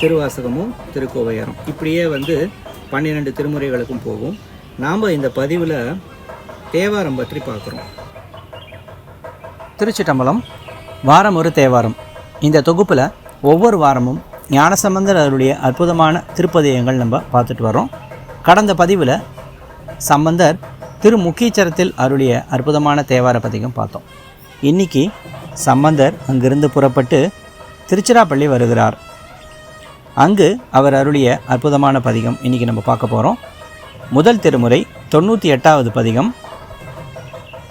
திருவாசகமும் திருக்கோவையாரம். இப்படியே வந்து பன்னிரெண்டு திருமுறைகளுக்கும் போகும். நாம் இந்த பதிவில் தேவாரம் பற்றி பார்க்குறோம். திருச்சிட்டம்பலம் வாரம் ஒரு தேவாரம். இந்த தொகுப்பில் ஒவ்வொரு வாரமும் ஞானசம்பந்தர் அவருடைய அற்புதமான திருப்பதியங்கள் நம்ம பார்த்துட்டு வரோம் கடந்த பதிவில் சம்பந்தர் திரு முக்கீச்சரத்தில் அருளிய அற்புதமான தேவார பதிகம் பார்த்தோம். இன்னைக்கு சம்பந்தர் அங்கிருந்து புறப்பட்டு திருச்சிராப்பள்ளி வருகிறார். அங்கு அவர் அருளிய அற்புதமான பதிகம் இன்னைக்கு நம்ம பார்க்க போகிறோம் முதல் திருமுறை தொண்ணூற்றி எட்டாவது பதிகம்.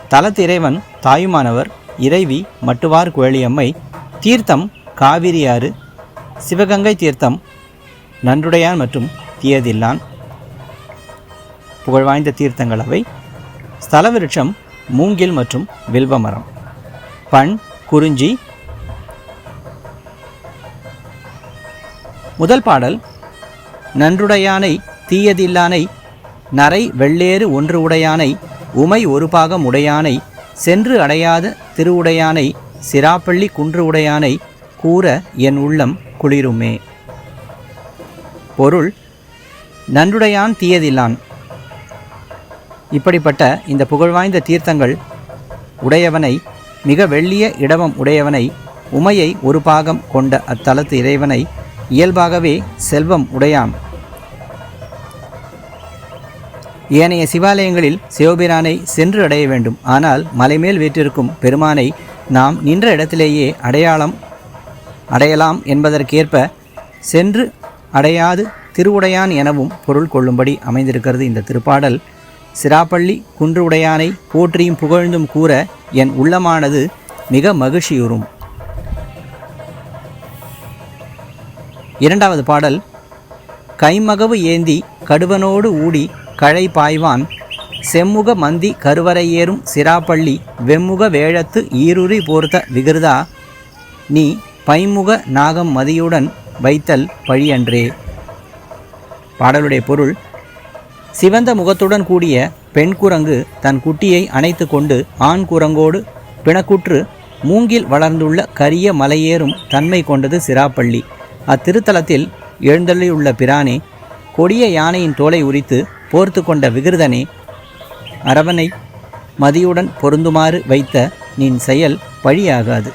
தலத்திறைவன் தாயுமானவர் இறைவி மட்டுவார் குழலியம்மை தீர்த்தம் காவிரியாறு சிவகங்கை தீர்த்தம் நன்றுடையான் மற்றும் தீயதில்லான். புகழ்வாய்ந்த தீர்த்தங்கள் அவை. ஸ்தல விருட்சம் மூங்கில் மற்றும் வில்வமரம். பண் குறிஞ்சி முதல் பாடல் நன்றுடையானை தீயதில்லானை நரை வெள்ளேறு ஒன்று உடையானை உமை ஒரு பாகம் உடையானை சென்று அடையாத திருவுடையானை சிராப்பள்ளி குன்று உடையானை கூற என் உள்ளம் குளிருமே. பொருள் நன்றுடையான் தீயதில்லான். இப்படிப்பட்ட இந்த புகழ்வாய்ந்த தீர்த்தங்கள் உடையவனை மிக வெள்ளிய இடவம் உடையவனை உமையை ஒரு பாகம் கொண்ட அத்தலத்து இறைவனை இயல்பாகவே செல்வம் உடையாம். ஏனைய சிவாலயங்களில் சிவபிரானை சென்று அடைய வேண்டும். ஆனால் மலைமேல் வீற்றிருக்கும் பெருமானை நாம் நின்ற இடத்திலேயே அடையாளம் அடையலாம் என்பதற்கேற்ப சென்று அடையாது திருவுடையான் எனவும் பொருள் கொள்ளும்படி அமைந்திருக்கிறது இந்த திருப்பாடல். சிராப்பள்ளி குன்று உடையானை போற்றியும் புகழ்ந்தும் கூற என் உள்ளமானது மிக மகிழ்ச்சியுறும். இரண்டாவது பாடல். கைமகவு ஏந்தி கடுவனோடு ஊடி கழை பாய்வான். செம்முக மந்தி கருவறையேறும் சிராப்பள்ளி வெம்முக வேழத்து ஈருரி போர்த்த விகிருதா. நீ பைமுக நாகம் மதியுடன் வைத்தல் பழியன்றே. பாடலுடைய பொருள். சிவந்த முகத்துடன் கூடிய பெண் குரங்கு தன் குட்டியை அணைத்து கொண்டு ஆண் குரங்கோடு பிணக்குற்று மூங்கில் வளர்ந்துள்ள கரிய மலையேறும் தன்மை கொண்டது சிராப்பள்ளி. அத்திருத்தலத்தில் எழுந்தள்ளியுள்ள பிரானே கொடிய யானையின் தோலை உரித்து போர்த்து கொண்ட விகிருதனே அரவனை மதியுடன் பொருந்துமாறு வைத்த நின் செயல் பழியாகாது.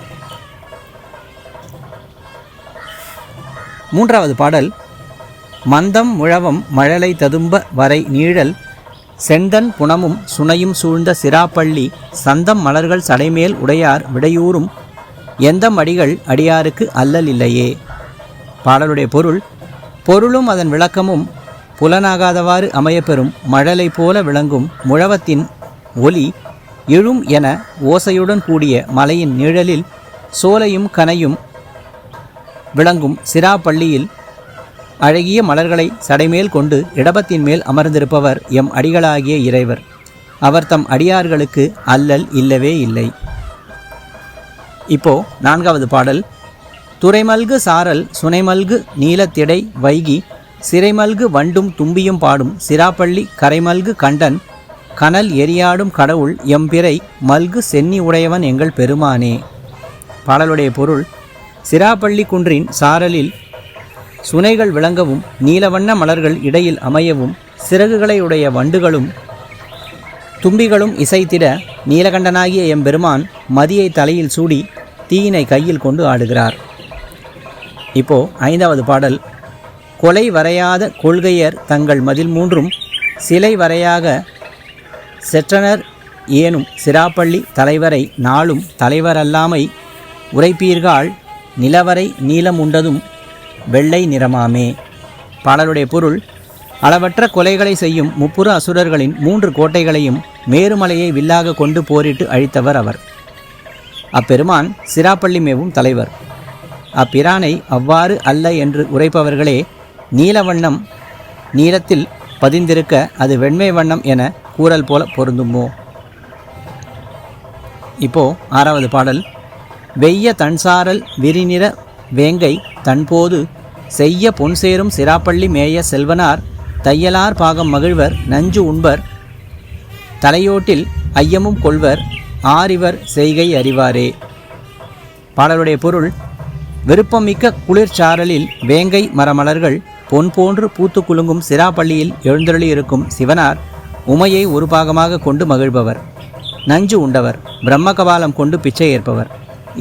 மூன்றாவது பாடல் மந்தம் முழவம் மழலை ததும்ப வரை நீழல் செந்தன் புனமும் சுனையும் சூழ்ந்த சிராப்பள்ளி சந்தம் மலர்கள் சடைமேல் உடையார் விடையூறும் எந்த மடிகள் அடியாருக்கு அல்லல் இல்லையே. பாடலுடைய பொருள் பொருளும் அதன் விளக்கமும் புலனாகாதவாறு அமையப்பெறும் மழலை போல விளங்கும் முழவத்தின் ஒலி எழும் என ஓசையுடன் கூடிய மலையின் நிழலில் சோலையும் கனையும் விளங்கும் சிராப்பள்ளியில் அழகிய மலர்களை சடைமேல் கொண்டு இடபத்தின் மேல் அமர்ந்திருப்பவர் எம் அடிகளாகிய இறைவர். அவர் தம் அடியார்களுக்கு அல்லல் இல்லவே இல்லை. இப்போ நான்காவது பாடல். துறைமல்கு சாரல் சுனைமல்கு நீலத்திடை வைகி சிறைமல்கு வண்டும் தும்பியும் பாடும் சிராப்பள்ளி கரைமல்கு கண்டன் கனல் எரியாடும் கடவுள் எம்பிறை மல்கு சென்னி உடையவன் எங்கள் பெருமானே. பாடலுடைய பொருள் சிராப்பள்ளி குன்றின் சாரலில் சுனைகள் விளங்கவும் நீலவண்ண மலர்கள் இடையில் அமையவும் சிறகுகளை உடைய வண்டுகளும் தும்பிகளும் இசைத்திட நீலகண்டனாகிய எம்பெருமான் மதியை தலையில் சூடி தீயினை கையில் கொண்டு ஆடுகிறார். இப்போ ஐந்தாவது பாடல். கொலை வரையாத கொள்கையர் தங்கள் மதில் மூன்றும் சிலை வரையாக செற்றனர் ஏனும் சிராப்பள்ளி தலைவரை நாளும் தலைவரல்லாமை உரைப்பீர்கள் நிலவரை நீலம் உண்டதும் வெள்ளை நிறமாமே. பாடலுடைய பொருள் அளவற்ற கொலைகளை செய்யும் முப்புற அசுரர்களின் மூன்று கோட்டைகளையும் மேருமலையை வில்லாக கொண்டு போரிட்டு அழித்தவர் அவர். அப்பெருமான் சிராப்பள்ளி மேவும் தலைவர். அப்பிரானை அவ்வாறு அல்ல என்று உரைப்பவர்களே நீலவண்ணம் நீளத்தில் பதிந்திருக்க அது வெண்மை வண்ணம் என கூறல் போல பொருந்துமோ? இப்போ ஆறாவது பாடல். வெய்ய தன்சாரல் விரிநிற வேங்கை தன்போது செய்ய பொன்சேரும் சிராப்பள்ளி மேய செல்வனார் தையலார் பாகம் மகிழ்வர் நஞ்சு உண்பர் தலையோட்டில் ஐயமும் கொள்வர் ஆரிவர் செய்கை அறிவாரே. பாடலுடைய பொருள் விருப்பமிக்க குளிர்ச்சாரலில் வேங்கை மரமலர்கள் பொன் போன்று பூத்து குலுங்கும் சிராப்பள்ளியில் எழுந்தருளி இருக்கும் சிவனார் உமையை ஒரு பாகமாக கொண்டு மகிழ்பவர். நஞ்சு உண்டவர் பிரம்ம கபாலம் கொண்டு பிச்சை ஏற்பவர்.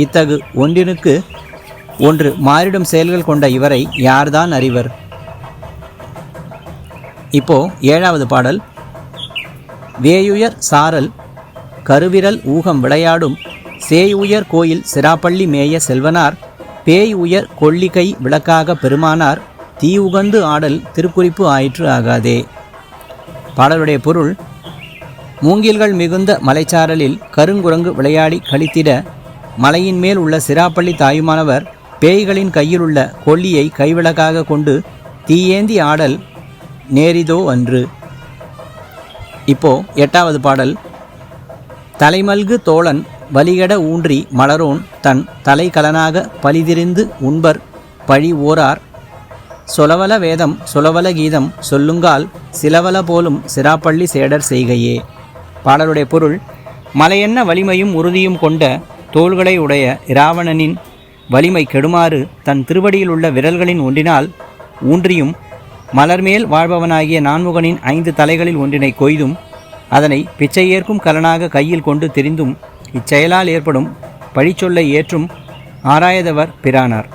இத்தகு ஒன்றினுக்கு ஒன்று மாறிடும் செயல்கள் கொண்ட இவரை யார்தான் அறிவர்? இப்போ ஏழாவது பாடல். வேயுயர் சாரல் கருவிரல் ஊகம் விளையாடும் சேயுயர் கோயில் சிராப்பள்ளி மேய செல்வனார் பேய் உயர் கொள்ளிகை விளக்காக பெருமானார் தீ உகந்து ஆடல் திருக்குறிப்பு ஆயிற்று ஆகாதே. பாடலுடைய பொருள் மூங்கில்கள் மிகுந்த மலைச்சாரலில் கருங்குரங்கு விளையாடி கழித்திட மலையின் மேல் உள்ள சிராப்பள்ளி தாயுமானவர் பேய்களின் கையில் உள்ள கொல்லியை கைவிளக்காக கொண்டு தீயேந்தி ஆடல் நேரிதோ அன்று. இப்போ எட்டாவது பாடல் தலைமல்கு தோழன் வலிகட ஊன்றி மலரோன் தன் தலைக்கலனாக பலிதிரிந்து உண்பர் பழி ஓரார். சொலவல வேதம் சொலவல கீதம் சொல்லுங்கால் சிலவல போலும் சிராப்பள்ளி சேடர் செய்கையே. பாடலுடைய பொருள் மலையென்ன வலிமையும் உறுதியும் கொண்ட தோள்களை உடைய இராவணனின் வலிமை கெடுமாறு தன் திருவடியில் உள்ள விரல்களின் ஒன்றினால் ஊன்றியும் மலர்மேல் வாழ்பவனாகிய நான்முகனின் ஐந்து தலைகளில் ஒன்றினை கொய்தும் அதனை பிச்சை ஏற்கும் கலனாக கையில் கொண்டு தெரிந்தும் இச்செயலால் ஏற்படும் பழிச்சொல்லை ஏற்றும் ஆராயதவர் பிரானார்.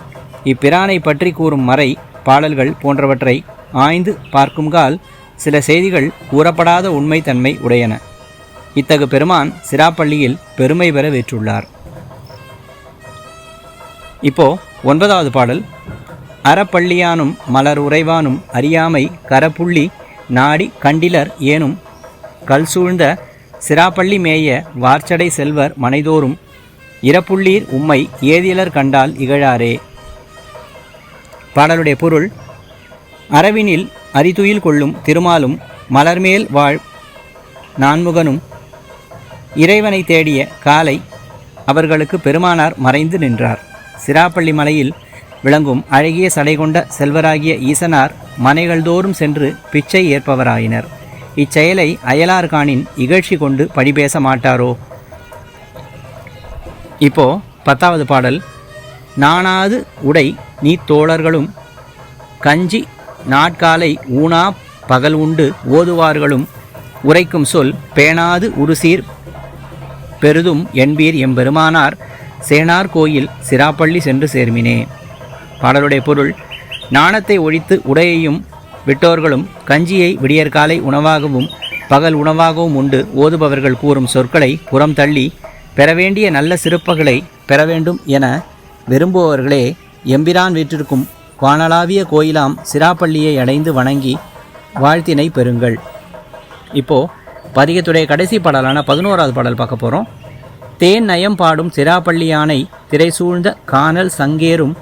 இப்பிரானை பற்றி கூறும் மறை பாடல்கள் போன்றவற்றை ஆய்ந்து பார்க்கும்கால் சில செய்திகள் கூறப்படாத உண்மைத்தன்மை உடையன. இத்தகு பெருமான் சிராப்பள்ளியில் பெருமை பெற வேற்றுள்ளார். இப்போ ஒன்பதாவது பாடல். அறப்பள்ளியானும் மலர் உறைவானும் அறியாமை கரப்புள்ளி நாடி கண்டிலர் ஏனும் கல் சூழ்ந்த சிராப்பள்ளி மேய வார்ச்சடை செல்வர் மனைதோறும் இறப்புள்ளீர் உம்மை ஏதியலர் கண்டால் இகழாரே. பாடலுடைய பொருள் அரவினில் அரிதுயில் கொள்ளும் திருமாலும் மலர்மேல் வாழ் நான்முகனும் இறைவனை தேடிய காலை அவர்களுக்கு பெருமானார் மறைந்து நின்றார். சிராப்பள்ளி மலையில் விளங்கும் அழகிய சடை கொண்ட செல்வராகிய ஈசனார் மனைகள் தோறும் சென்று பிச்சை ஏற்பவராயினர். இச்செயலை அயலார்கானின் இகழ்ச்சி கொண்டு பழிபேச மாட்டாரோ? இப்போ பத்தாவது பாடல். நாணாது உடை நீ தோழர்களும் கஞ்சி நாட்காலை ஊனா பகல் உண்டு ஓதுவார்களும் உரைக்கும் சொல் பேணாது உருசீர் பெரிதும் என்பீர் எம்பெருமானார் சேனார் கோயில் சிராப்பள்ளி சென்று சேர்மினே. பாடலுடைய பொருள் நாணத்தை ஒழித்து உடையையும் விட்டோர்களும் கஞ்சியை விடியற்காலை உணவாகவும் பகல் உணவாகவும் உண்டு ஓதுபவர்கள் கூறும் சொற்களை புறம் தள்ளி பெற வேண்டிய நல்ல சிறப்புகளை பெற வேண்டும் என விரும்புபவர்களே எம்பிரான் வீற்றிருக்கும் வானளாவிய கோயிலாம் சிராப்பள்ளியை அடைந்து வணங்கி வாழ்த்தினை பெறுங்கள். இப்போ பதிகத்துடைய கடைசி பாடலான பதினோராவது பாடல் பார்க்க போகிறோம் தேன் நயம் பாடும் சிராப்பள்ளி யானை திரை சூழ்ந்த கானல் சங்கேறும்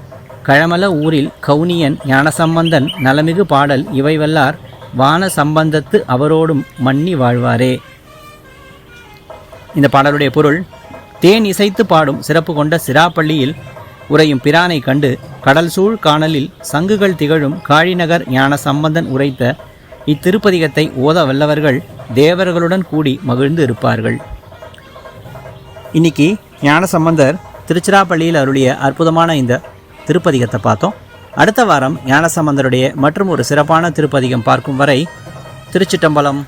கழமல ஊரில் கவுனியன் ஞானசம்பந்தன் நலமிகு பாடல் இவைவல்லார் வான சம்பந்தத்து அவரோடும் மன்னி வாழ்வாரே. இந்த பாடலுடைய பொருள் தேன் இசைத்து பாடும் சிறப்பு கொண்ட சிராப்பள்ளியில் உறையும் பிரானை கண்டு கடல் சூழ் காணலில் சங்குகள் திகழும் காழிநகர் ஞான சம்பந்தன் உரைத்த இத்திருப்பதிகத்தை ஓத வல்லவர்கள் தேவர்களுடன் கூடி மகிழ்ந்து இருப்பார்கள். இன்னைக்கு ஞானசம்பந்தர் திருச்சிராப்பள்ளியில் அருளிய அற்புதமான இந்த திருப்பதிகத்தை பார்த்தோம். அடுத்த வாரம் ஞானசம்பந்தருடைய மற்றும் ஒரு சிறப்பான திருப்பதிகம் பார்க்கும் வரை திருச்சிட்டம்பலம்.